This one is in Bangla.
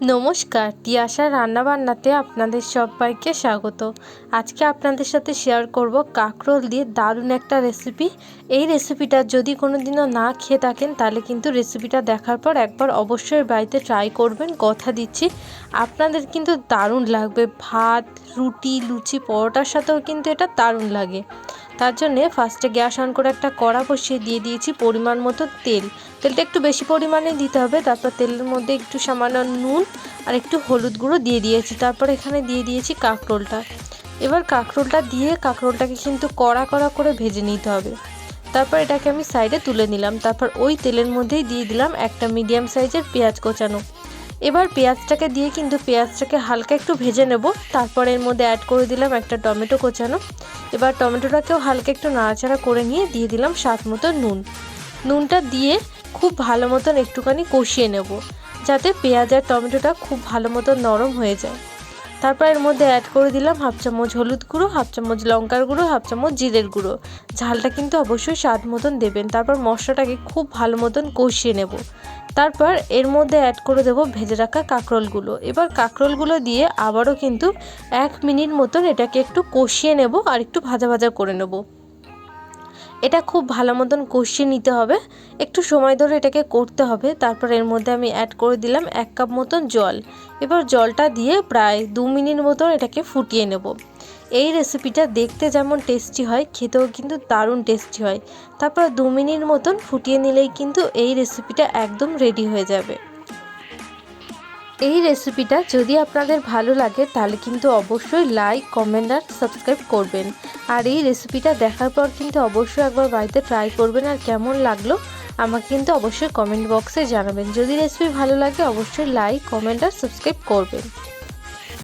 নমস্কার, তিয়াশা রান্নাবান্নাতে আপনাদের সবাইকে স্বাগত। আজকে আপনাদের সাথে শেয়ার করব কাঁকরোল দিয়ে দারুণ একটা রেসিপি এই রেসিপিটা যদি কোনো দিনও না খেয়ে থাকেন, তাহলে কিন্তু রেসিপিটা দেখার পর একবার অবশ্যই বাড়িতে ট্রাই করবেন। কথা দিচ্ছি, আপনাদের কিন্তু দারুণ লাগবে। ভাত, রুটি, লুচি, পরোটার সাথেও কিন্তু এটা দারুণ লাগে। তার জন্যে ফার্স্টে গ্যাস অন করে একটা কড়া বসিয়ে দিয়ে দিয়েছি পরিমাণ মতো তেল। তেলটা একটু বেশি পরিমাণে দিতে হবে, তারপর তেলের মধ্যে একটু সামান্য নুন আর একটু হলুদ গুঁড়ো দিয়ে দিয়েছি, তারপর এখানে দিয়ে দিয়েছি কাঁকরোলটা। এবার কাঁকরোলটা দিয়ে কাঁকরোলটাকে কিন্তু কড়া কড়া করে ভেজে নিতে হবে। তারপর এটাকে আমি সাইডে তুলে নিলাম, তারপর ওই তেলের মধ্যেই দিয়ে দিলাম একটা মিডিয়াম সাইজের পেঁয়াজ কোচানো। এবার পেঁয়াজটাকে দিয়ে কিন্তু পেঁয়াজটাকে হালকা একটু ভেজে নেব, তারপর এর মধ্যে অ্যাড করে দিলাম একটা টমেটো কোচানো। এবার টমেটোটাকেও হালকা একটু নাড়াচাড়া করে নিয়ে দিয়ে দিলাম স্বাদ মতো নুন। নুনটা দিয়ে খুব ভালো মতন একটুখানি কষিয়ে নেব, যাতে পেঁয়াজ আর টমেটোটা খুব ভালো মতো নরম হয়ে যায়। তারপর এর মধ্যে অ্যাড করে দিলাম হাফ চামচ হলুদ গুঁড়ো, হাফ চামচ লঙ্কার গুঁড়ো, হাফ চামচ জিরের গুঁড়ো। ঝালটা কিন্তু অবশ্যই স্বাদ মতন দেবেন। তারপর মশলাটাকে খুব ভালো মতন কষিয়ে নেব। তারপর এর মধ্যে অ্যাড করে দেবো ভেজে রাখা কাঁকরোলগুলো। এবার কাঁকরোলগুলো দিয়ে আবারও কিন্তু এক মিনিট মতন এটাকে একটু কষিয়ে নেব আর একটু ভাজা ভাজা করে নেব। এটা খুব ভালো মতন কষিয়ে নিতে হবে। একটু সময় ধরে এটাকে করতে হবে। তারপর এর মধ্যে আমি অ্যাড করে দিলাম এক কাপ মতন জল। এবার জলটা দিয়ে প্রায় দু মিনিট মতন এটাকে ফুটিয়ে নেব। এই রেসিপিটা দেখতে যেমন টেস্টি হয়, খেতেও কিন্তু দারুণ টেস্টি হয়। তারপর দু মিনিট মতন ফুটিয়ে নিলেই কিন্তু এই রেসিপিটা একদম রেডি হয়ে যাবে। এই রেসিপিটা যদি আপনাদের ভালো লাগে, তাহলে কিন্তু অবশ্যই লাইক কমেন্ট আর সাবস্ক্রাইব করবেন। আর এই রেসিপিটা দেখার পর কিন্তু অবশ্যই একবার বাড়িতে ট্রাই করবেন আর কেমন লাগল, আমাকে কিন্তু অবশ্যই কমেন্ট বক্সে জানাবেন। যদি রেসিপি ভালো লাগে, অবশ্যই লাইক কমেন্ট আর সাবস্ক্রাইব করবেন।